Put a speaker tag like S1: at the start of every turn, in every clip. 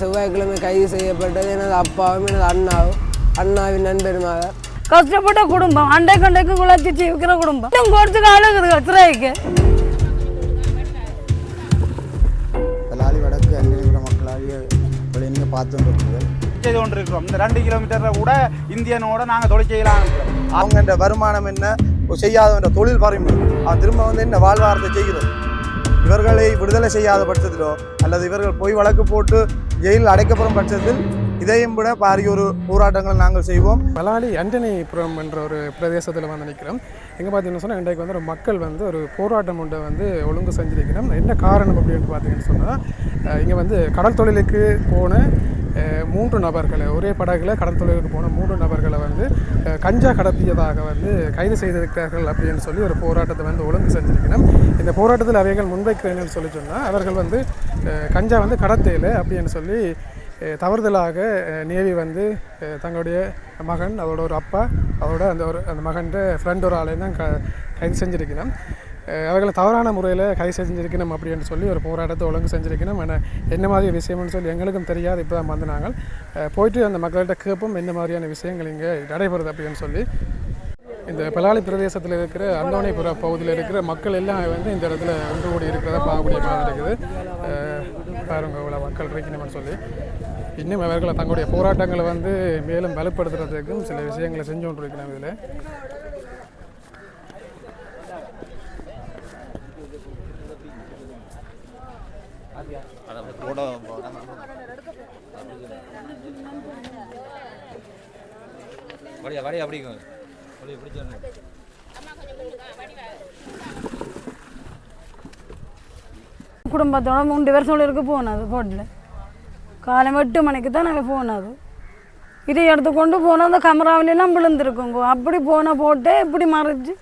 S1: செவ்வாய்க்கிழமை கைது செய்யப்பட்டது. எனது அப்பாவும் எனது அண்ணாவும் அண்ணாவின் நண்பருமாக.
S2: கஷ்டப்பட்ட குடும்பம் அண்டை கண்டைக்கு குழச்சி ஜீவிக்கிற குடும்பம். கொடுத்துக்க அழுகுது சிறைக்கு.
S3: பலாலி வடக்கு அன்னியபுர மக்களாகிய நீங்கள் பார்த்து இருக்குது
S4: செய்து கொண்டிருக்கிறோம் இந்த ரெண்டு கிலோமீட்டர்ல கூட இந்தியனோட நாங்கள் தொழில் செய்யலாம்.
S3: அவங்க இந்த வருமானம் என்ன? செய்யாத தொழில் பறிமை அவன் திரும்ப வந்து என்ன வாழ்வாரத்தை செய்கிறது? இவர்களை விடுதலை செய்யாத பட்சத்திலோ அல்லது இவர்கள் போய் வழக்கு போட்டு ஜெயிலில் அடைக்கப்படும் பட்சத்தில் இதையும் விட பாரிய ஒரு போராட்டங்களை நாங்கள் செய்வோம்.
S5: மலாலி அண்டனிபுரம் என்ற ஒரு பிரதேசத்தில் வந்து நிற்கிறோம் எங்கே பார்த்தீங்கன்னு சொன்னால் இன்றைக்கு வந்து ஒரு மக்கள் வந்து ஒரு போராட்டம் ஒன்றை வந்து ஒழுங்கு செஞ்சிருக்கிறோம். என்ன காரணம் அப்படின்னு பார்த்தீங்கன்னு சொன்னால் இங்கே வந்து கடல் தொழிலுக்கு போன மூன்று நபர்களை ஒரே படகுல கடல் தொழிலுக்கு போன மூன்று நபர்களை வந்து கஞ்சா கடத்தியதாக வந்து கைது செய்திருக்கிறார்கள் அப்படின்னு சொல்லி ஒரு போராட்டத்தை வந்து ஒழுங்கு செஞ்சிருக்கிறோம் இந்த போராட்டத்தில் அவைகள் முன்வைக்கிறேன்னு சொல்லி சொன்னால் அவர்கள் வந்து கஞ்சா வந்து கடத்தையில் அப்படின்னு சொல்லி தவறுதலாக நேவி வந்து தங்களுடைய மகன் அதோட ஒரு அப்பா அதோட அந்த ஒரு அந்த மகன்ற ஃப்ரெண்ட் ஒரு ஆளையும் தான் க கைது செஞ்சுருக்கிறேன் அவர்களை தவறான முறையில் கை செஞ்சிருக்கணும் அப்படின்னு சொல்லி ஒரு போராட்டத்தை ஒழுங்கு செஞ்சிருக்கணும் ஆனால் என்ன மாதிரி விஷயம்னு சொல்லி எங்களுக்கும் தெரியாது இப்போ தான் வந்து நாங்கள் போயிட்டு அந்த மக்கள்கிட்ட கேட்போம் என்ன மாதிரியான விஷயங்கள் இங்கே நடைபெறுது அப்படின்னு சொல்லி. இந்த பலாலி பிரதேசத்தில் இருக்கிற அந்தோணிபுர பகுதியில் இருக்கிற மக்கள் எல்லாம் வந்து இந்த இடத்துல ஒன்று கூடி இருக்கிறத பார்க்கக்கூடிய மாதிரி இருக்குது. பாருங்க இவ்வளோ மக்கள் இருக்கணும்னு சொல்லி. இன்னும் அவர்களை தங்களுடைய போராட்டங்களை வந்து மேலும் வலுப்படுத்துறதுக்கும் சில விஷயங்களை செஞ்சு கொண்டு இதில். இதில்
S6: வடியா வடியா அப்படிங்க வடியா பிடிச்சோன்னு
S2: குடும்பத்தோட மூன்று பேர் சொல்லிருக்கு போனது போட்டில் காலம் எட்டு மணிக்கு தான் நாங்கள் போனது. இதை எடுத்து கொண்டு போனால் அந்த கமராவிலாம் விழுந்திருக்குங்க. அப்படி போன போட்டு இப்படி மறைச்சு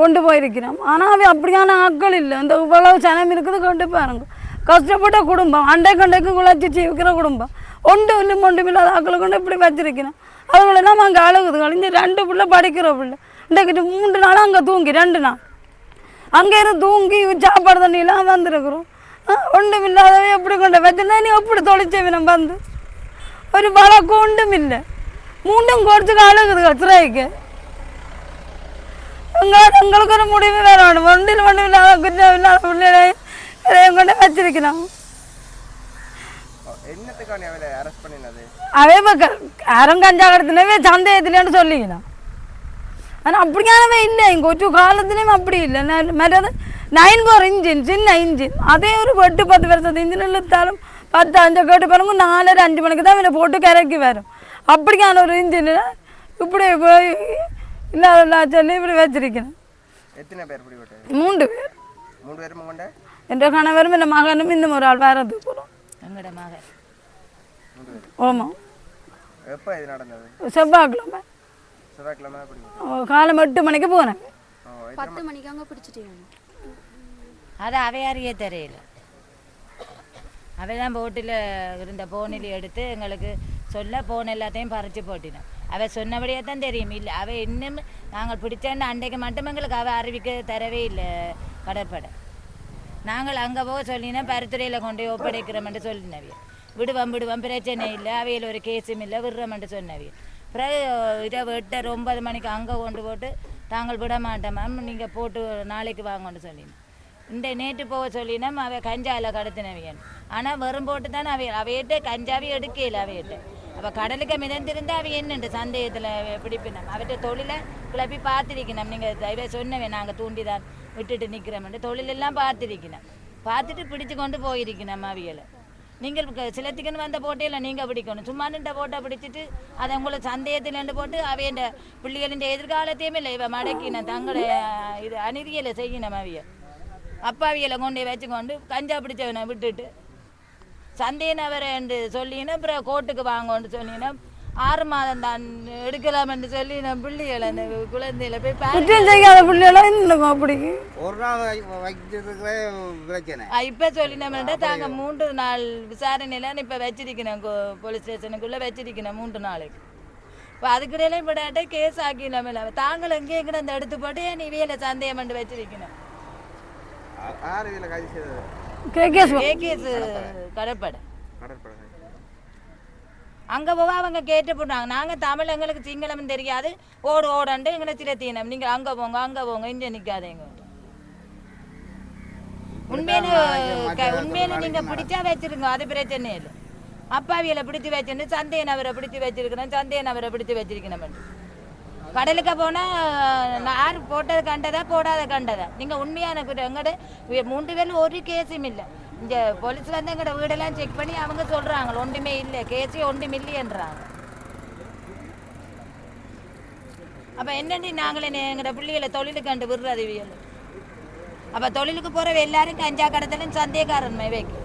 S2: கொண்டு போயிருக்கிறோம். ஆனால் அவை அப்படியான ஆட்கள் இல்லை. இந்த இவ்வளவு சனம் இருக்குது கொண்டு பாருங்க. கஷ்டப்பட்ட குடும்பம் அண்டை கண்டைக்கு குழச்சி ஜீவிக்கிற குடும்பம் ஒன்று இல்லை ஒன்றும் இல்லாத ஆக்களை கொண்டு இப்படி வச்சிருக்கிறோம் அதுகளெல்லாம் அங்கே அழகுது கழிஞ்சு ரெண்டு பிள்ளை படிக்கிற பிள்ளை இன்றைக்கு மூன்று நாள் அங்கே தூங்கி ரெண்டு நாள் அங்கேருந்து தூங்கி சாப்பாடு தண்ணியெல்லாம் வந்திருக்கிறோம் ஒன்றும் இல்லாதவே எப்படி கொண்டு வச்சிருந்தா நீ எப்படி தொலைச்சவினம் வந்து ஒரு வழக்கம் ஒன்றும் இல்லை மூண்டும் கொடுத்துக்க அழகுது சிறைக்கு எங்களுக்கு எங்களுக்கு ஒரு முடிவு வேணும் ஒன்றில் ஒன்றும் இல்லாத குற்றம் இல்லாத பிள்ளைகளை இதையும் கொண்டு வச்சிருக்கிறோம்
S3: என்னத்துக்கான அவரை அரெஸ்ட் பண்ணினது?
S2: அவே இப்போ அறம் கஞ்சா கடத்தினவே சந்தேகத்திலேன்னு சொல்லிக்கலாம் ஆனால் அப்படியானவே இல்லை. இங்கே ஒரு காலத்துலேயும் அப்படி இல்லை. மற்றது நைன் போர் இன்ஜின் சின்ன இன்ஜின் அதே ஒரு எட்டு பத்து வருஷத்து இன்ஜின் இழுத்தாலும் பத்து அஞ்சு கேட்டு பாருங்க நாலரை அஞ்சு மணிக்கு தான் இவனை போட்டு கரைக்கி வரும். அப்படியான ஒரு இன்ஜினில் இப்படி போய் இல்லாத சொல்லி இப்படி வச்சிருக்கணும்.
S3: எத்தனை பேர்
S2: மூன்று பேர்.
S3: கொண்ட
S2: என்ற கணவரும் இந்த மகனும் இந்த ஒரு ஆள் வேறது போகிறோம்
S7: எங்களோட மகன்?
S2: ஆமாம்
S3: எப்போ இது நடந்தது?
S2: செவ்வாய்க்கிழமை.
S3: செவ்வாய்க்கிழமை
S2: காலம் எட்டு மணிக்கு போனேன்
S8: பத்து மணிக்கு அங்கே பிடிச்சிட்டீங்க
S7: அது அவையாரியே தெரியல. அவைதான் போட்டில் இருந்த போனில் எடுத்து எங்களுக்கு சொல்ல போன் எல்லாத்தையும் பறித்து போட்டினோம். அவ சொன்னபடியே தான் தெரியும். இல்லை அவ இன்னும் நாங்கள் பிடிச்சேன்னு அன்றைக்கு மட்டும் எங்களுக்கு அவ அறிவிக்க தரவே இல்லை. கடற்படை. நாங்கள் அங்கே போக சொல்லினா பருத்துறையில் கொண்டு போய் ஒப்படைக்கிறோம்னு சொல்லினவிய விடுவோம் விடுவோம் பிரச்சனை இல்லை அவையில் ஒரு கேஸும் இல்லை விடுறோம்னு சொன்னவிய பிறகு இரவு எட்டரை ஒன்பது மணிக்கு அங்கே கொண்டு போட்டு தாங்கள் விட மாட்டோம் மேம் நீங்கள் போட்டு நாளைக்கு வாங்கன்னு சொல்லினோம். இந்த நேற்று போக சொல்லினோம் அவ கஞ்சாவில் கடத்தினவியன் ஆனால் வெறும் போட்டு தானே அவை அவையிட்ட கஞ்சாவே எடுக்கல அவையிட்ட. அவள் கடலுக்கு மிதந்திருந்தால் அவ என்னண்டு சந்தேகத்தில் பிடிப்பினோம். அவற்றை தொழிலை கிளப்பி பார்த்துருக்கணும். நீங்கள் தயவு சொன்னவே நாங்கள் தூண்டிதான். விட்டுட்டு நிற்கிறோம்னு தொழிலெல்லாம் பார்த்துருக்கணும் பார்த்துட்டு பிடிச்சு கொண்டு போயிருக்கணும் அவியலை நீங்கள் சிலத்துக்குன்னு வந்த போட்டையில் நீங்கள் பிடிக்கணும். சும்மா நின்ற போட்டை பிடிச்சிட்டு அதை உங்களை சந்தேகத்தில் நின்று போட்டு அவையண்ட பிள்ளைகளின் எதிர்காலத்தையுமே இல்லை இவன் மடக்கின தங்களை இது அநீதியில் செய்யணும் அவிய அப்பாவியலை கொண்டு வச்சு கொண்டு கஞ்சா பிடிச்சவனை விட்டுட்டு சந்தேகம் அவரை என்று சொல்லினா அப்புறம் கோர்ட்டுக்கு வாங்கன்னு சொன்னீங்கன்னா ஆறு மாதம் தான் எடுக்கலாம் என்று சொல்லி நான் பிள்ளைகளை அந்த குழந்தையில போய்
S2: குற்றம் செய்யாத பிள்ளைகளும் இன்னும் அப்படி?
S3: ஒரு நாள் வைக்கிறதுக்கு பிரச்சனை.
S7: இப்போ சொல்லினோம்னா தாங்க மூன்று நாள் விசாரணையில இப்போ வச்சிருக்கணும் போலீஸ் ஸ்டேஷனுக்குள்ளே வச்சிருக்கணும் மூன்று நாளைக்கு. இப்போ அதுக்கிடையில விடாட்ட கேஸ் ஆக்கினோம் இல்லை தாங்கள் எங்கே எங்கே அந்த எடுத்து போட்டு நீ வேலை சந்தேகம் பண்ணி வச்சிருக்கணும் கடற்படை
S4: கடற்படை
S7: அங்கே போக அவங்க கேட்டு போட்டாங்க நாங்கள் தமிழ் எங்களுக்கு சிங்களம் தெரியாது. ஓடு ஓடண்டு எங்களை திரத்தினோம் நீங்கள் அங்கே போங்க அங்கே போங்க இங்கே நிற்காதீங்க உண்மையில உண்மையில நீங்க பிடிச்சா வச்சிருங்க. அது பிரச்சனை இல்லை. அப்பாவியலை பிடிச்சு வச்சுட்டு சந்தைய நபரை பிடிச்சு வச்சிருக்கணும் சந்தைய நபரை பிடிச்சு வச்சிருக்கணும். கடலுக்கு போனா யார் போட்டது கண்டதா போடாத கண்டதா? நீங்க உண்மையான வி- மூன்று பேர்ல ஒரு கேஸும் இல்லை. இங்க போலீஸ் வந்து எங்கட வீடெல்லாம் செக் பண்ணி அவங்க சொல்றாங்க. ஒன்றுமே இல்லை. கேஸே ஒன்றும் இல்லையன்றாங்க அப்ப என்னண்டி நாங்களே எங்கட பிள்ளைகளை தொழிலுக்கு கண்டு விடுறது இவியல்? அப்ப தொழிலுக்கு போறவ எல்லாரும் கஞ்சா கடத்தலும் சந்தேகக்காரன் வைக்கு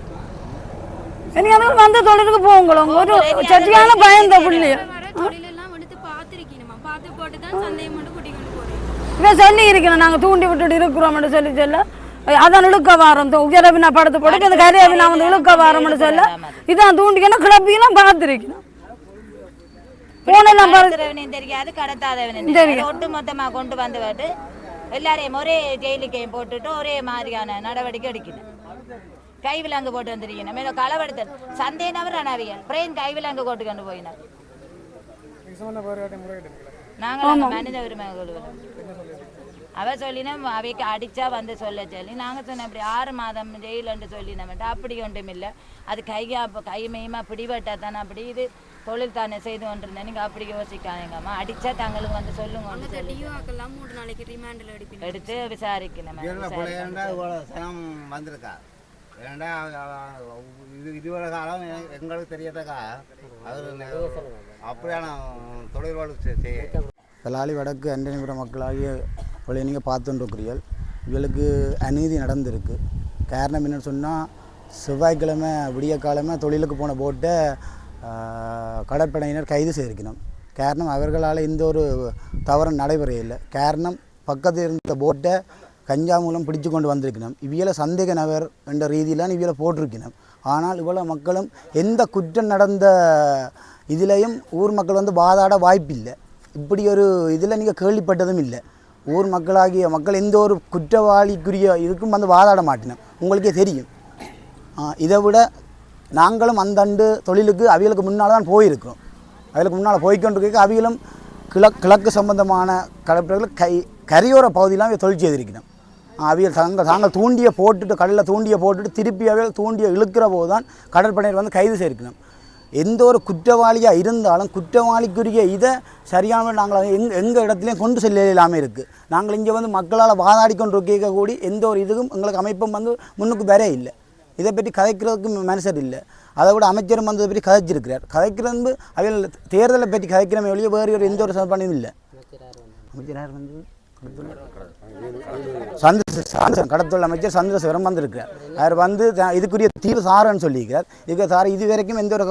S2: எனக்கு அந்த வந்த தொழிலுக்கு போங்களோ ஒரு சட்டியான பயந்த புள்ளி
S8: தொழிலெல்லாம் எடுத்து பார்த்துருக்கீங்கம்மா பார்த்து போட்டு தான் சந்தையை மட்டும் கூட்டி கொண்டு போறீங்க
S2: இவன் சொல்லி இருக்கணும். நாங்கள் தூண்டி விட்டுட்டு இருக்கிறோம்னு சொல்லி சொல்ல. அதான் இழுக்க வாரம் உயரவி நான் படுத்து போட்டு இந்த கரையவி நான் வந்து இழுக்க வாரம்னு சொல்ல. இதான் தூண்டிக்கணும் கிளப்பியெல்லாம் பார்த்துருக்கணும் போனெல்லாம்
S7: தெரியாது கடத்தாதவனையும் தெரியாது. ஒட்டு மொத்தமா கொண்டு வந்து விட்டு எல்லாரையும் ஒரே ஜெயிலுக்கையும் போட்டுட்டு ஒரே மாதிரியான நடவடிக்கை எடுக்கணும். கைவிலங்கு போட்டு வந்திருக்கணும். மேலும் களவெடுத்தல் சந்தேக நபர் அனாவியல் பிரேன் கைவிலங்கு போட்டு கொண்டு போயினார்.
S5: நீங்கள்
S7: அந்த மனித உரிமை குழுவில் அவ சொல்லினா அவைக்கு அடிச்சா வந்து சொல்ல சொல்லி. நாங்கள் சொன்னோம் அப்படி ஆறு மாதம் ஜெயிலுன்னு சொல்லினோம்ட்டு அப்படி ஒன்றும் இல்லை. அது கையா கை மெய்யமாக பிடிபட்டா தானே அப்படி இது தொழில் தானே செய்து கொண்டிருந்தேன். நீங்கள் அப்படி யோசிக்காதீங்கம்மா. அடிச்சா தங்களுக்கு வந்து சொல்லுங்க
S8: மூணு நாளைக்கு ரிமாண்டில்
S7: எடுத்து விசாரிக்கணும்
S9: வந்திருக்கா? இது இதுவரை காலம் எங்களுக்கு தெரியத்தக்கா அது அப்படியான தொழில்கள் செய்ய
S10: பலாலி வடக்கு அண்டனிபுரம் மக்களாகிய இவ்வளோ நீங்கள் பார்த்துட்டுருக்கிறீர்கள் இவளுக்கு அநீதி நடந்திருக்கு. காரணம் என்னென்னு சொன்னால் செவ்வாய்க்கிழமை விடிய காலமே தொழிலுக்கு போன போட்டை கடற்படையினர் கைது செய்திருக்கணும். காரணம் அவர்களால் எந்த ஒரு தவறும் நடைபெறையில்லை காரணம் பக்கத்தில் இருந்த போட்டை கஞ்சா மூலம் பிடிச்சு கொண்டு வந்திருக்கணும். இவியலை சந்தேக நபர் என்ற ரீதியிலான இவியலை போட்டிருக்கணும். ஆனால் இவ்வளோ மக்களும் எந்த குற்றம் நடந்த இதிலையும் ஊர் மக்கள் வந்து வாதாட வாய்ப்பில்லை. இப்படி ஒரு இதில் நீங்கள் கேள்விப்பட்டதும் இல்லை. ஊர் மக்களாகிய மக்கள் எந்த ஒரு குற்றவாளிக்குரிய இதுக்கும் வந்து வாதாட மாட்டினோம் உங்களுக்கே தெரியும். இதை விட நாங்களும் அந்தண்டு தொழிலுக்கு அவிகளுக்கு முன்னால் தான் போயிருக்கிறோம். அவிகளுக்கு முன்னால் போய்கொண்டிருக்க அவிகளும் கிழக் கிழக்கு சம்பந்தமான கடற்படைகள் கை கரையோர பகுதியெலாம் தொழில் செய்திருக்கிறோம். அவியல் தாங்கள் தாங்கள் தூண்டியை போட்டுட்டு கடலில் தூண்டியை போட்டுட்டு திருப்பி அவியல் தூண்டியை இழுக்கிற போது தான் கடற்படையினர் வந்து கைது செய்திருக்கணும் எந்த ஒரு குற்றவாளியாக இருந்தாலும் குற்றவாளிக்குரிய இதை சரியான நாங்கள் எங் எங்கள் இடத்துலையும் கொண்டு செல்ல இல்லாமல் இருக்குது நாங்கள் இங்கே வந்து மக்களால் வாதாடி கொண்டு கேட்கக்கூடிய எந்த ஒரு இதுக்கும் எங்களுக்கு அமைப்பும் வந்து முன்னுக்கு வர இல்லை. இதை பற்றி கதைக்கிறதுக்கு மனுஷர் இல்லை. அதை விட அமைச்சரும் வந்து பற்றி கதைச்சிருக்கிறார். கதைக்கிறது அவைகள் தேர்தலை பற்றி கதைக்கிறமே ஒழிய வேறு ஒரு எந்த ஒரு சம்பந்தமும் இல்லை. அமைச்சர் யார் வந்து? சந்திரசேகரன் கடத்தொழில் அமைச்சர் சந்திரசேகரன் வந்திருக்கிறார். அவர் வந்து இதுக்குரிய தீர்வு சாரன்னு சொல்லியிருக்கிறார். இதுக்கு சார் இது வரைக்கும் எந்த ஒரு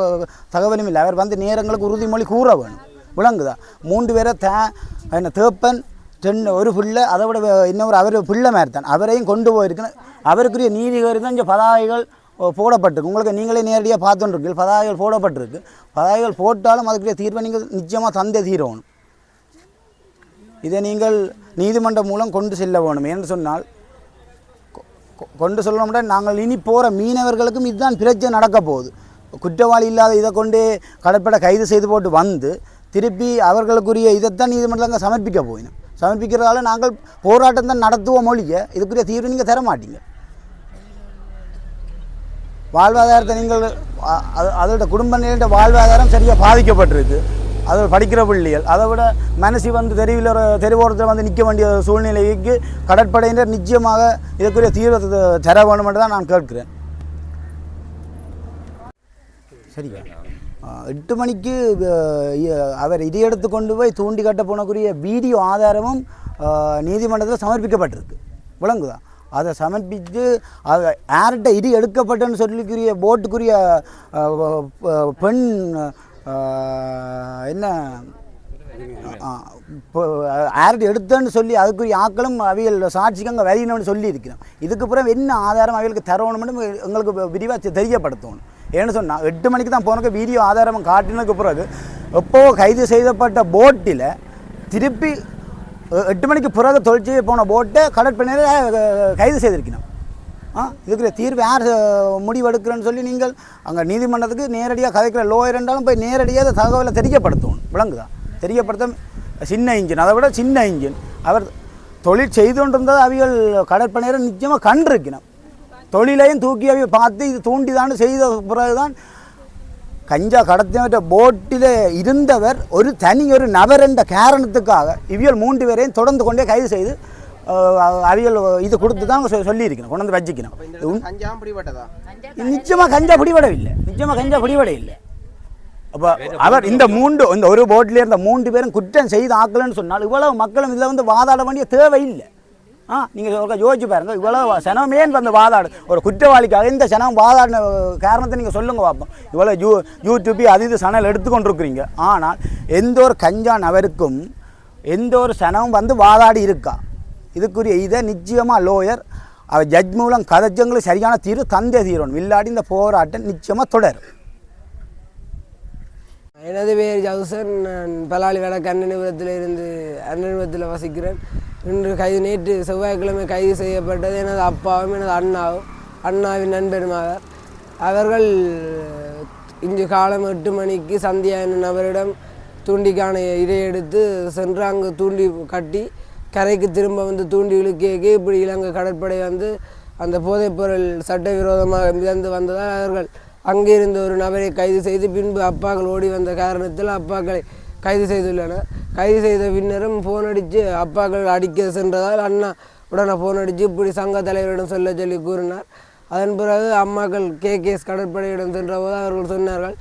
S10: தகவலும் இல்லை. அவர் வந்து நேரங்களுக்கு உறுதிமொழி கூற வேணும். விளங்குதா? மூன்று பேரை தே என்ன தேப்பன் ரெண்டு ஒரு பிள்ளை அதை விட இன்னொரு அவர் பிள்ளை மாதிரி தான். அவரையும் கொண்டு போயிருக்குன்னு அவருக்குரிய நீதிகள் தான் இங்கே பதாகைகள் போடப்பட்டிருக்கு. உங்களுக்கு நீங்களே நேரடியாக பார்த்துட்டுருக்கு பதாகைகள் போடப்பட்டிருக்கு. பதாகைகள் போட்டாலும் அதுக்குரிய தீர்வை நீங்கள் நிச்சயமாக தந்தே தீரணும். இதை நீங்கள் நீதிமன்றம் மூலம் கொண்டு செல்ல வேணும். என்று சொன்னால் கொண்டு சொல்லணும்னா நாங்கள் இனி போகிற மீனவர்களுக்கும் இதுதான் பிரச்சனை நடக்க போகுது. குற்றவாளி இல்லாத இதை கொண்டு கடற்படை கைது செய்து போட்டு வந்து திருப்பி அவர்களுக்குரிய இதைத்தான் நீதிமன்றத்தில் சமர்ப்பிக்க போயினோம். சமர்ப்பிக்கிறதால நாங்கள் போராட்டம் தான் நடத்துவோம் மொழிய இதுக்குரிய தீர்வு நீங்கள் தர மாட்டீங்க. வாழ்வாதாரத்தை நீங்கள் அது- அதோட குடும்ப நிலையிட்ட வாழ்வாதாரம் சரியாக பாதிக்கப்பட்டிருக்கு. அது படிக்கிற பிள்ளைகள். அதை விட மனசு வந்து தெருவில் ஒரு தெருவோரத்தில் வந்து நிற்க வேண்டிய சூழ்நிலைக்கு கடற்படையினர் நிச்சயமாக இதுக்குரிய தீவிரத்தை தர வேண்டும் என்று தான் நான் கேட்கிறேன். சரியா எட்டு மணிக்கு அவர் இதை எடுத்து கொண்டு போய் தூண்டி கட்ட போனக்குரிய வீடியோ ஆதாரமும் நீதிமன்றத்தில் சமர்ப்பிக்கப்பட்டிருக்கு. விளங்குதா? அதை சமர்ப்பித்து அதை யார்கிட்ட இடி எடுக்கப்பட்டன்னு சொல்லிக்குரிய போட்டுக்குரிய பெண் என்ன? இப்போ ஆர்டி எடுத்தேன்னு சொல்லி அதுக்குரிய ஆக்களும் அவியல் சாட்சிக்கு அங்கே வரையணும்னு சொல்லி இருக்கிறோம் இதுக்கு பிறகு என்ன ஆதாரம் அவிகளுக்கு தரணும்னு எங்களுக்கு விரிவாக தெரியப்படுத்தணும். ஏன்னு சொன்னால் எட்டு மணிக்கு தான் போனக்கு வீடியோ ஆதாரம் காட்டினதுக்கு பிறகு எப்போ கைது செய்யப்பட்ட போட்டில் திருப்பி எட்டு மணிக்கு பிறகு தொழிற்சியை போன போட்டை கடற்படையினர் கைது செய்திருக்கணும் ஆ இதுக்கு தீர்வு யார் முடிவெடுக்கிறேன்னு சொல்லி நீங்கள் அங்கே நீதிமன்றத்துக்கு நேரடியாக கதைக்கிற லோயர் என்றாலும் போய் நேரடியாக அந்த தகவலை தெரியப்படுத்தணும். விளங்குதா? தெரியப்படுத்த சின்ன இன்ஜின். அதை விட சின்ன இன்ஜின். அவர் தொழில் செய்து கொண்டிருந்தது அவிகள் கடற்படையரை நிச்சயமாக கண்டிருக்கணும். தொழிலையும் தூக்கி அவிய பார்த்து இது தூண்டிதான் செய்த பிறகுதான் கஞ்சா கடத்தின போட்டில் இருந்தவர் ஒரு தனி ஒரு நபர் என்ற காரணத்துக்காக இவியல் மூன்று பேரையும் தொடர்ந்து கொண்டே கைது செய்து அவியல் இது கொடுத்து தான் சொ- சொல்லியிருக்கணும். கொண்டு வந்து வச்சுக்கணும். நிச்சயமாக கஞ்சா பிடிபடவில்லை. நிச்சயமாக கஞ்சா பிடிபட இல்லை அப்போ அவர் இந்த மூன்று இந்த ஒரு போட்டில் இருந்த மூன்று பேரும் குற்றம் செய்து ஆக்கலன்னு சொன்னால் இவ்வளவு மக்களும் இதில் வந்து வாதாட வேண்டிய தேவை இல்லை ஆ நீங்கள் யோசிச்சு பாருங்க இவ்வளவு சனமே வந்து வாதாடு ஒரு குற்றவாளிக்காக இந்த சனம் வாதாடின காரணத்தை நீங்கள் சொல்லுங்க பார்ப்போம் இவ்வளோ யூ யூடியூப் அது இது சனல் எடுத்துக்கொண்டிருக்கிறீங்க ஆனால் எந்த ஒரு கஞ்சா நபருக்கும் எந்த ஒரு சனமும் வந்து வாதாடி இருக்கா? இதுக்குரிய இதை நிச்சயமாக லோயர் அவர் ஜட்ஜ் மூலம் கதைச்சங்களுக்கு சரியான தீர்வு தந்தே தீரணும். இல்லாடி இந்த போராட்டம் நிச்சயமாக தொடரும்.
S1: எனது பேர் ஜவுசன். நான் பலாலி வடக்கு அன்னநிபுரத்தில் இருந்து அன்னநிபுரத்தில் வசிக்கிறேன். இன்று கைது நேற்று செவ்வாய்க்கிழமை கைது செய்யப்பட்டது எனது அப்பாவும் எனது அண்ணாவும் அண்ணாவின் நண்பருமாக அவர்கள் இன்று காலம் எட்டு மணிக்கு சந்தியா என்னும் நபரிடம் தூண்டிக்கான இதை எடுத்து சென்று அங்கு தூண்டி கட்டி கரைக்கு திரும்ப வந்து தூண்டி இழுக்கியக்கு இப்படி இலங்கை கடற்படை வந்து அந்த போதைப்பொருள் சட்டவிரோதமாக மிதந்து வந்ததால் அவர்கள் அங்கே இருந்த ஒரு நபரை கைது செய்து பின்பு அப்பாக்கள் ஓடி வந்த காரணத்தில் அப்பாக்களை கைது செய்துள்ளனர். கைது செய்த பின்னரும் ஃபோன் அடித்து அப்பாக்கள் அடிக்க சென்றதால் அண்ணா உடனே ஃபோன் அடித்து இப்படி சங்க தலைவரிடம் சொல்ல சொல்லி கூறினார். அதன் பிறகு அம்மாக்கள் கே. கேஎஸ் கடற்படையிடம் சென்றபோது அவர்கள் சொன்னார்கள்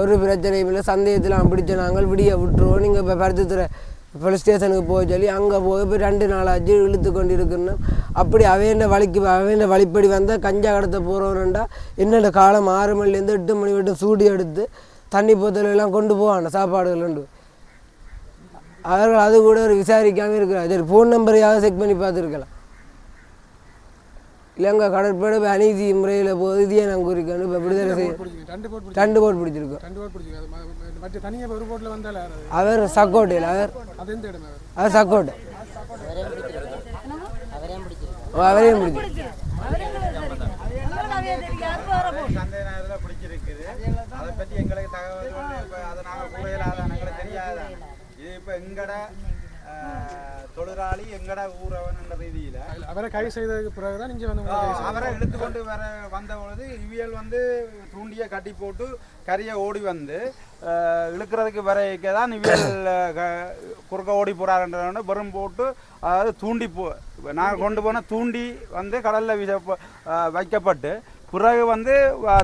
S1: ஒரு பிரச்சனையும் இல்லை சந்தேகத்தில் பிடிச்ச நாங்கள் விடிய விட்டுருவோம். நீங்கள் இப்போ பருத்தித்துறை போலீஸ் ஸ்டேஷனுக்கு போக சொல்லி அங்கே போய் இப்போ ரெண்டு நாளாச்சு இழுத்து கொண்டு இருக்கணும் அப்படி அவையண்ட வழிக்கு அவையண்ட வழிப்படி வந்தால் கஞ்சா கடத்த போகிறவன்டா என்னென்ன காலம் ஆறு மணிலேருந்து எட்டு மணி வரைக்கும் சூடி எடுத்து தண்ணி போத்தல் எல்லாம் கொண்டு போவாங்க சாப்பாடுகள் உண்டு அவர்கள் அது கூட ஒரு விசாரிக்காமல் இருக்கிறார். சரி ஃபோன் நம்பரையாவது செக் பண்ணி பார்த்துருக்கலாம். இலங்கை கடற்படை இப்ப அநீதி முறையில் போகுது. இதையே நாங்கள் குறிக்கணும்? இப்போ விடுதலை செய்ய
S5: ரெண்டு போட்
S1: பிடிச்சிருக்கோம்.
S5: மற்ற தனியாக ஒரு போட்டில் வந்தால்?
S1: அவர் சக்கோட்டையில் அவர்
S5: அது எந்த இடம் அவர்?
S1: சக்கோட்டை அவரையும் பிடிச்சி
S4: அதை பற்றி எங்களுக்கு தகவல் வந்து இப்போ அதை நாங்கள் கூறையிலாதான் எங்களுக்கு தெரியாதான் இது இப்போ எங்கட தொழிலாளி எங்கட ஊரவன்ன்ற ரீதியில்.
S5: இல்ல, அவரை கைது செய்ததுக்கு பிறகு தான் நீங்கள் வந்து
S4: அவரை இழுத்துக்கொண்டு வர வந்த பொழுது இவியல் வந்து தூண்டியை கட்டி போட்டு கரையை ஓடி வந்து இழுக்கிறதுக்கு வரைக்க தான் இவியல் க- குறுக்க ஓடி போகிறாருன்ற வெறும் போட்டு அதாவது தூண்டி போ நாங்கள் கொண்டு போன தூண்டி வந்து கடலில் வீச வைக்கப்பட்டு பிறகு வந்து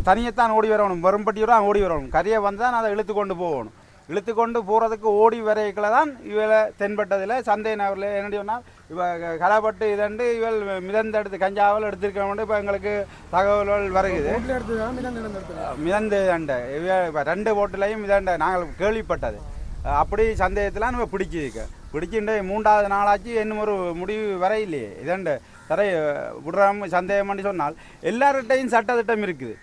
S4: தனியைத்தான் ஓடி வரணும் வெறும்பட்டியூராக ஓடி வரணும். கரையை வந்து தான் அதை இழுத்து கொண்டு போகணும். இழுத்து கொண்டு போகிறதுக்கு ஓடி வரைக்கில் தான் இவளை தென்பட்டதில் சந்தை நகரில் என்ன சொன்னால் இவ கலப்பட்டு இதண்டு இவள் மிதந்த எடுத்து கஞ்சாவில் எடுத்திருக்கணும் இப்போ எங்களுக்கு தகவல்கள் வருகுது
S5: மிதந்து
S4: அண்டை இவ இப்ப ரெண்டு போட்டிலையும் மிதண்ட நாங்கள் கேள்விப்பட்டது. அப்படி சந்தேகத்தில் நம்ம பிடிச்சிருக்க பிடிச்சிட்டு மூன்றாவது நாளாச்சு இன்னும் ஒரு முடிவு வர இல்லையே இதண்டு தரை விடுறாம சந்தேகம் பண்ணி சொன்னால் எல்லார்கிட்டையும் சட்டத்திட்டம் இருக்குது.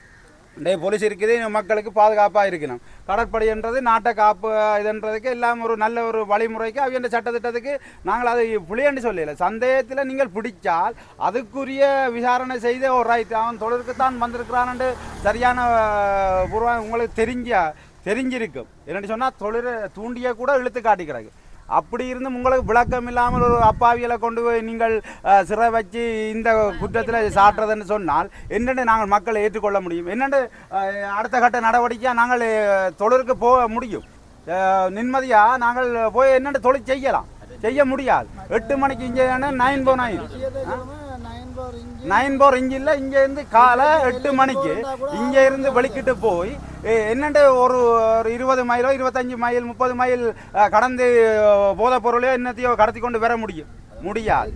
S4: இன்றைய போலீஸ் இருக்குது மக்களுக்கு பாதுகாப்பாக இருக்கணும். கடற்படைன்றது நாட்டை காப்பு இதுன்றதுக்கு எல்லாம் ஒரு நல்ல ஒரு வழிமுறைக்கு அவங்க சட்டத்திட்டத்துக்கு நாங்கள் அதை புளியன்னு சொல்லல. சந்தேகத்தில் நீங்கள் பிடிச்சால் அதுக்குரிய விசாரணை செய்து ஒரு ரைட் அவன் தொழிலுக்குத்தான் வந்திருக்கிறான்னு சரியான பூர்வம் உங்களுக்கு தெரிஞ்ச தெரிஞ்சிருக்கும். என்னென்னு சொன்னால் தொழிலை தூண்டிய கூட இழுத்து காட்டிக்கிறாங்க. அப்படி இருந்து உங்களுக்கு விளக்கம் இல்லாமல் ஒரு அப்பாவியலை கொண்டு போய் நீங்கள் சிறை வச்சு இந்த குற்றத்தில் சாட்டுறதுன்னு சொன்னால் என்னென்று நாங்கள் மக்களை ஏற்றுக்கொள்ள முடியும்? என்னென்று அடுத்த கட்ட நடவடிக்கையாக நாங்கள் தொழிற்கு தொழிலுக்கு போக முடியும்? நிம்மதியாக நாங்கள் போய் என்னென்று தொழில் செய்யலாம்? செய்ய முடியாது. எட்டு மணிக்கு இங்கே நைன் போ நைன் நைன் போர் இங்கே இருந்து காலை எட்டு மணிக்கு இங்கே இருந்து வெளிக்கிட்டு போய் எ- என்னண்டு ஒரு ஒரு இருபது மைலோ இருபத்தஞ்சு மைல் முப்பது மைல் கடந்து போதைப் பொருளையோ என்னத்தையோ கடத்தி கொண்டு வர முடியும். முடியாது.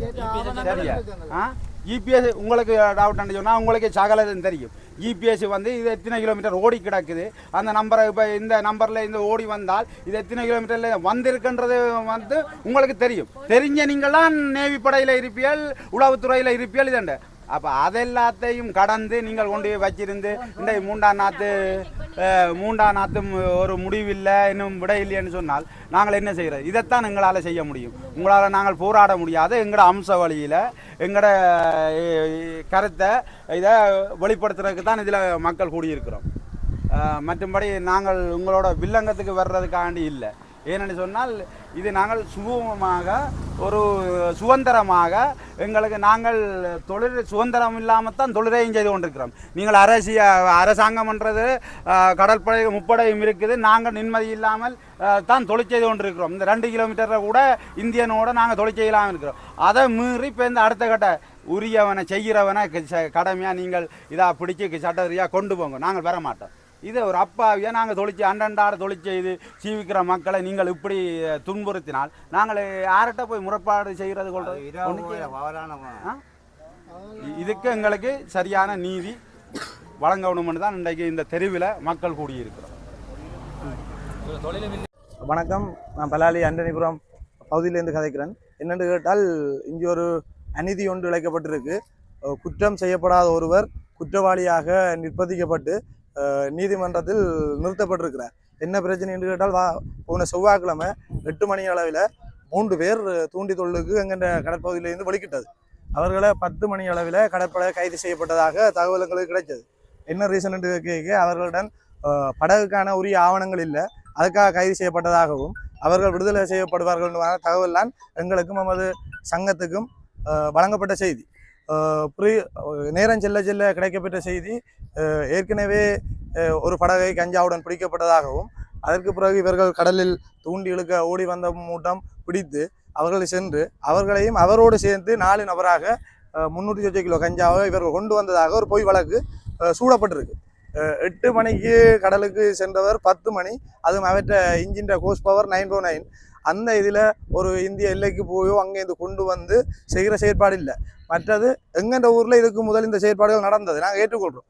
S4: சரியா? ஆ? ஜிபிஎஸ் உங்களுக்கு டவுட் சொன்னால் உங்களுக்கு சகலம் தெரியும். ஜிபிஎஸ் வந்து இது எத்தனை கிலோமீட்டர் ஓடி கிடக்குது? அந்த நம்பரை இப்போ இந்த நம்பரில் இந்த ஓடி வந்தால் இது எத்தனை கிலோமீட்டரில் வந்திருக்குன்றது வந்து உங்களுக்கு தெரியும். தெரிஞ்ச நீங்களாம் நேவி படையில் இருப்பியல் உளவுத்துறையில் இருப்பியல் இதண்ட. அப்போ அதெல்லாத்தையும் கடந்து நீங்கள் கொண்டு போய் வச்சிருந்து இந்த மூண்டாம் நாத்து மூண்டாம் மூண்டா நாத்தும் ஒரு முடிவில்லை இன்னும் விட இல்லைன்னு சொன்னால் நாங்கள் என்ன செய்கிறது இதைத்தான் எங்களால் செய்ய முடியும். உங்களால் நாங்கள் போராட முடியாது. எங்களோட அம்ச வழியில் எங்களோட கருத்தை இதை வெளிப்படுத்துறதுக்கு தான் இதில் மக்கள் கூடியிருக்கிறோம். மற்றும்படி நாங்கள் உங்களோட வில்லங்கத்துக்கு வர்றதுக்காண்டி இல்லை. ஏனென்று சொன்னால் இது நாங்கள் சுகமமாக ஒரு சுதந்திரமாக எங்களுக்கு நாங்கள் தொழில் சுதந்திரம் இல்லாமல் தான் தொழிலையும் செய்து கொண்டிருக்கிறோம். நீங்கள் அரசிய அரசாங்கம்ன்றது அஹ், கடற்படை முப்படையும் இருக்குது. நாங்கள் நிம்மதி இல்லாமல் தான் தொழில் செய்து கொண்டிருக்கிறோம். இந்த ரெண்டு கிலோமீட்டரில் கூட இந்தியனோட நாங்கள் தொழில் செய்யலாமல் இருக்கிறோம். அதை மீறி இப்போ இந்த அடுத்த கட்ட உரியவனை செய்கிறவனை கடமையாக நீங்கள் இதாக பிடிச்சி சட்டரியாக கொண்டு போங்க. நாங்கள் வர மாட்டோம். இது ஒரு அப்பாவியாக நாங்கள் தொழிற்சி அண்டண்டாட தொழில் செய்து ஜீவிக்கிற மக்களை நீங்கள் இப்படி துன்புறுத்தினால் நாங்கள் யார்கிட்ட போய் முறைப்பாடு செய்கிறது கொள்றது? இதுக்கு எங்களுக்கு சரியான நீதி வழங்கணும்னு தான் இன்றைக்கு இந்த தெருவில் மக்கள் கூடியிருக்கிறோம்.
S3: வணக்கம். நான் பலாலி அண்டனிபுரம் பகுதியிலேருந்து கதைக்கிறேன். என்னென்று கேட்டால் இங்கே ஒரு அநீதி ஒன்று இழைக்கப்பட்டிருக்கு. குற்றம் செய்யப்படாத ஒருவர் குற்றவாளியாக நிர்பந்திக்கப்பட்டு நீதிமன்றத்தில் நிறுத்தப்பட்டிருக்கிறார். என்ன பிரச்சனை என்று கேட்டால் வா போன செவ்வாய்க்கிழமை எட்டு மணி அளவில் மூன்று பேர் தூண்டி தொழிலுக்கு எங்கென்ற கடற்பகுதியிலிருந்து வெளிக்கிட்டது. அவர்களை பத்து மணி அளவில் கடற்படை கைது செய்யப்பட்டதாக தகவல் எங்களுக்கு கிடைச்சது. என்ன ரீசன் என்று கேட்க அவர்களுடன் படகுக்கான உரிய ஆவணங்கள் இல்லை. அதுக்காக கைது செய்யப்பட்டதாகவும் அவர்கள் விடுதலை செய்யப்படுவார்கள் தகவல்லாம் எங்களுக்கும் நமது சங்கத்துக்கும் வழங்கப்பட்ட செய்தி. நேரம் செல்ல செல்ல கிடைக்கப்பட்ட செய்தி ஏற்கனவே ஒரு படகை கஞ்சாவுடன் பிடிக்கப்பட்டதாகவும் அதற்கு பிறகு இவர்கள் கடலில் தூண்டி இழுக்க ஓடி வந்த மூட்டம் பிடித்து அவர்கள் சென்று அவர்களையும் அவரோடு சேர்ந்து நாலு நபராக முந்நூற்றி முன்னூற்றி சொச்ச கிலோ கஞ்சாவை இவர்கள் கொண்டு வந்ததாக ஒரு பொய் வழக்கு சூடப்பட்டிருக்கு. எட்டு மணிக்கு கடலுக்கு சென்றவர் பத்து மணி அதுவும் அவற்ற இன்ஜின்ற horse power nine four nine. அந்த இதில் ஒரு இந்திய எல்லைக்கு போயோ அங்கேருந்து கொண்டு வந்து செய்கிற செயற்பாடு இல்லை. மற்றது எங்கென்ற ஊரில் இதுக்கு முதல் இந்த செயற்பாடுகள் நடந்தது. நாங்கள் ஏற்றுக்கொள்கிறோம்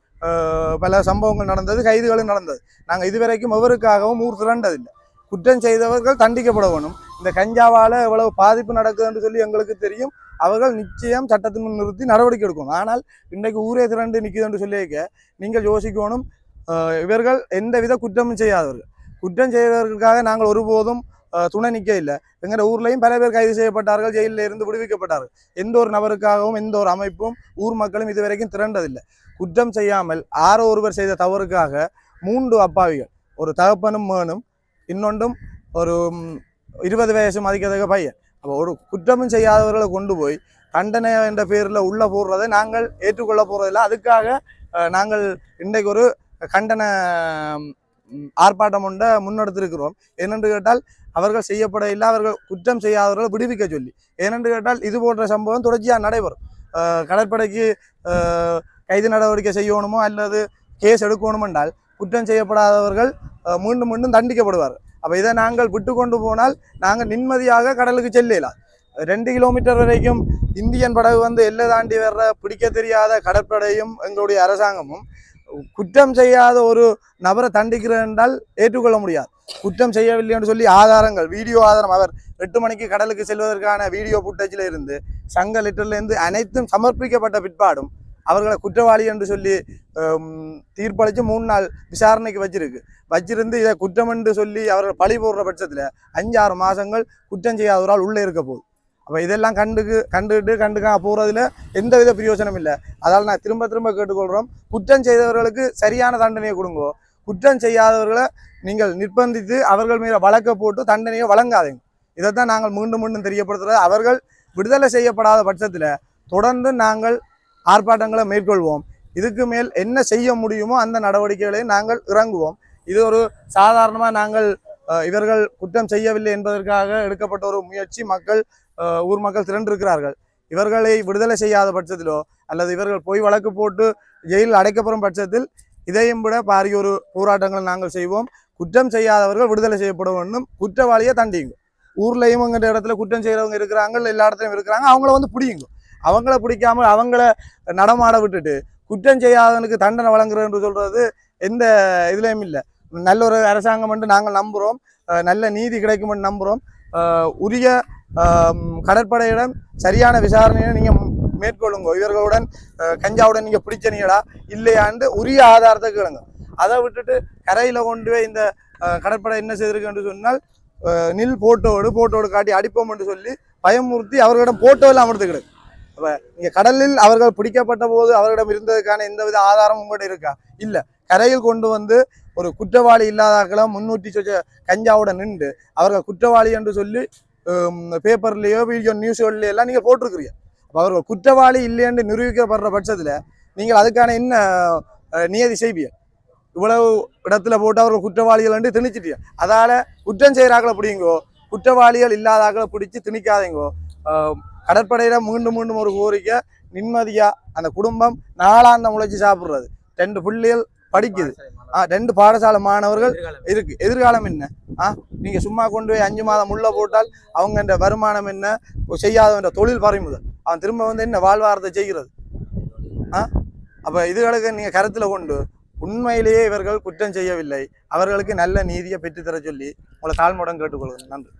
S3: பல சம்பவங்கள் நடந்தது கைதுகளும் நடந்தது. நாங்கள் இதுவரைக்கும் எவருக்காகவும் ஊர் திரண்டதில்லை. குற்றம் செய்தவர்கள் தண்டிக்கப்பட வேணும். இந்த கஞ்சாவால் எவ்வளவு பாதிப்பு நடக்குதுன்னு சொல்லி எங்களுக்கு தெரியும். அவர்கள் நிச்சயம் சட்டத்தின் முன் நிறுத்தி நடவடிக்கை எடுக்கணும். ஆனால் இன்றைக்கு ஊரே திரண்டு நிற்குதுன்னு சொல்லியிருக்க நீங்கள் யோசிக்கணும். இவர்கள் இவர்கள் எந்தவித குற்றமும் செய்யாதவர்கள். குற்றம் செய்தவர்களுக்காக நாங்கள் ஒருபோதும் துணை நிற்க இல்லை. எங்கள் ஊர்லேயும் பல பேர் கைது செய்யப்பட்டார்கள் ஜெயிலில் இருந்து விடுவிக்கப்பட்டார்கள். எந்த ஒரு நபருக்காகவும் எந்த ஒரு அமைப்பும் ஊர் மக்களும் இதுவரைக்கும் திரண்டதில்லை. குற்றம் செய்யாமல் ஆரோ ஒருவர் செய்த தவறுக்காக மூன்று அப்பாவிகள் ஒரு தகப்பனும் மேனும் இன்னொன்றும் ஒரு இருபது வயசு மதிக்கத்தக்க பையன். அப்போ ஒரு குற்றமும் செய்யாதவர்களை கொண்டு போய் தண்டனை என்ற பேரில் உள்ளே போடுறதை நாங்கள் ஏற்றுக்கொள்ள போகிறதில்ல அதுக்காக நாங்கள் இன்றைக்கு ஒரு கண்டன ஆர்ப்பாட்டம் ஒன்றை முன்னெடுத்திருக்கிறோம். ஏனென்று கேட்டால் அவர்கள் செய்யப்பட இல்லை அவர்கள் குற்றம் செய்யாதவர்களை விடுவிக்க சொல்லி. ஏனென்று கேட்டால் இது போன்ற சம்பவம் தொடர்ச்சியாக நடைபெறும். கடற்படைக்கு கைது நடவடிக்கை செய்யணுமோ அல்லது கேஸ் எடுக்கணும் என்றால் குற்றம் செய்யப்படாதவர்கள் மீண்டும் மீண்டும் தண்டிக்கப்படுவார்கள். அப்போ இதை நாங்கள் விட்டு கொண்டு போனால் நாங்கள் நிம்மதியாக கடலுக்கு செல்லலாம் ரெண்டு கிலோமீட்டர் வரைக்கும் இந்தியன் படகு வந்து எல்லை தாண்டி வர்ற பிடிக்க தெரியாத கடற்படையும் எங்களுடைய அரசாங்கமும் குற்றம் செய்யாத ஒரு நபரை தண்டிக்கிறேன் என்றால் ஏற்றுக்கொள்ள முடியாது. குற்றம் செய்யவில்லை என்று சொல்லி ஆதாரங்கள் வீடியோ ஆதாரம். அவர் எட்டு மணிக்கு கடலுக்கு செல்வதற்கான வீடியோ ஃபுட்டேஜில் இருந்து சங்க லிட்டர்லேருந்து அனைத்தும் சமர்ப்பிக்கப்பட்ட பிற்பாடும் அவர்களை குற்றவாளி என்று சொல்லி தீர்ப்பளித்து மூணு நாள் விசாரணைக்கு வச்சிருக்கு. வச்சிருந்து இதை குற்றம் என்று சொல்லி அவர்கள் பழி போடுற பட்சத்தில் அஞ்சாறு மாதங்கள் குற்றம் செய்யாத ஒரு ஆள் உள்ளே இருக்க போகுது. அப்போ இதெல்லாம் கண்டுக்கு கண்டுகிட்டு கண்டுக்காம போகிறதுல எந்தவித பிரயோஜனம் இல்லை. அதால் நான் திரும்ப திரும்ப கேட்டுக்கொள்கிறோம் குற்றம் செய்தவர்களுக்கு சரியான தண்டனையை கொடுங்கோ. குற்றம் செய்யாதவர்களை நீங்கள் நிர்பந்தித்து அவர்கள் மீது வழக்க போட்டு தண்டனையை வழங்காதீங்க. இதைத்தான் நாங்கள் மீண்டும் மீண்டும் தெரியப்படுத்துகிறது அவர்கள் விடுதலை செய்யப்படாத பட்சத்தில் தொடர்ந்து நாங்கள் ஆர்ப்பாட்டங்களை மேற்கொள்வோம். இதுக்கு மேல் என்ன செய்ய முடியுமோ அந்த நடவடிக்கைகளை நாங்கள் இறங்குவோம். இது ஒரு சாதாரணமாக நாங்கள் இவர்கள் குற்றம் செய்யவில்லை என்பதற்காக எடுக்கப்பட்ட ஒரு முயற்சி. மக்கள் ஊர் மக்கள் திரண்டிருக்கிறார்கள். இவர்களை விடுதலை செய்யாத பட்சத்திலோ அல்லது இவர்கள் போய் வழக்கு போட்டு ஜெயிலில் அடைக்கப்படும் பட்சத்தில் இதையும் விட பாரிய ஒரு போராட்டங்களை நாங்கள் செய்வோம். குற்றம் செய்யாதவர்கள் விடுதலை செய்யப்பட வேண்டும் குற்றவாளியை தண்டிங்க ஊர்லேயும் எங்கிற இடத்துல குற்றம் செய்கிறவங்க இருக்கிறாங்க எல்லா இடத்துலையும் இருக்கிறாங்க அவங்கள வந்து பிடிங்க அவங்கள பிடிக்காமல் அவங்கள நடமாட விட்டுட்டு குற்றம் செய்யாதவனுக்கு தண்டனை வழங்குகிறேன் என்று சொல்கிறது எந்த இதுலேயும் இல்லை. நல்ல ஒரு அரசாங்கம் என்று நாங்கள் நம்புகிறோம் நல்ல நீதி கிடைக்கும் என்று நம்புகிறோம் உரிய கடற்படையிடம் சரியான விசாரணையை நீங்கள் மேற்கொள்ளுங்க. இவர்களுடன் கஞ்சாவுடன் நீங்கள் பிடிச்சனீங்களா இல்லையாண்டு உரிய ஆதாரத்தை கேளுங்க. அதை விட்டுட்டு கரையில் கொண்டு போய் இந்த கடற்படை என்ன செய்திருக்கு என்று சொன்னால் நில் போட்டோடு போட்டோடு காட்டி அடிப்போம் என்று சொல்லி பயமுறுத்தி அவர்களிடம் போட்டோ எல்லாம் எடுத்துக்கிடு அப்ப கடலில் அவர்கள் பிடிக்கப்பட்ட போது அவர்களிடம் இருந்ததுக்கான எந்தவித ஆதாரமும் உங்கள்கிட்ட இருக்கா? இல்லை. கரையில் கொண்டு வந்து ஒரு குற்றவாளி இல்லாதாக்களும் முன்னூற்றி சொச்ச கஞ்சாவோட நின்று அவர்கள் குற்றவாளி என்று சொல்லி பேப்பர்லேயோ வீடியோ நியூஸ்கள்லையோ எல்லாம் நீங்கள் போட்டிருக்கிறீங்க. அப்போ அவர்கள் குற்றவாளி இல்லையென்று நிரூபிக்கப்படுற பட்சத்தில் நீங்கள் அதுக்கான என்ன நியதி செய்வீங்க? இவ்வளவு இடத்துல போட்டு அவர்கள் குற்றவாளிகள் என்று திணிச்சிட்டீங்க. அதால் குற்றம் செய்கிறாக்களை பிடிங்கோ குற்றவாளிகள் இல்லாதாக்களை பிடிச்சி திணிக்காதீங்கோ கடற்படையில் கடற்படையில மீண்டும் மீண்டும் ஒரு கோரிக்கை நிம்மதியாக அந்த குடும்பம் நாளாந்த முளைச்சி சாப்பிட்றது. ரெண்டு பிள்ளைகள் படிக்குது. ரெண்டு பாடசாலை மாணவர்கள் இருக்கு. எதிர்காலம் என்ன? ஆ நீங்க சும்மா கொண்டு போய் அஞ்சு மாதம் உள்ள போட்டால் அவங்க வருமானம் என்ன? செய்யாதவன்ற தொழில் பறிமுதல். அவன் திரும்ப வந்து என்ன வாழ்வாரத்தை செய்கிறது? ஆ அப்ப இதுகளுக்கு நீங்க கருத்துல கொண்டு உண்மையிலேயே இவர்கள் குற்றம் செய்யவில்லை. அவர்களுக்கு நல்ல நீதியை பெற்றுத்தர சொல்லி உங்களை தாழ்மையுடன் கேட்டுக்கொள்கிறேன். நன்றி.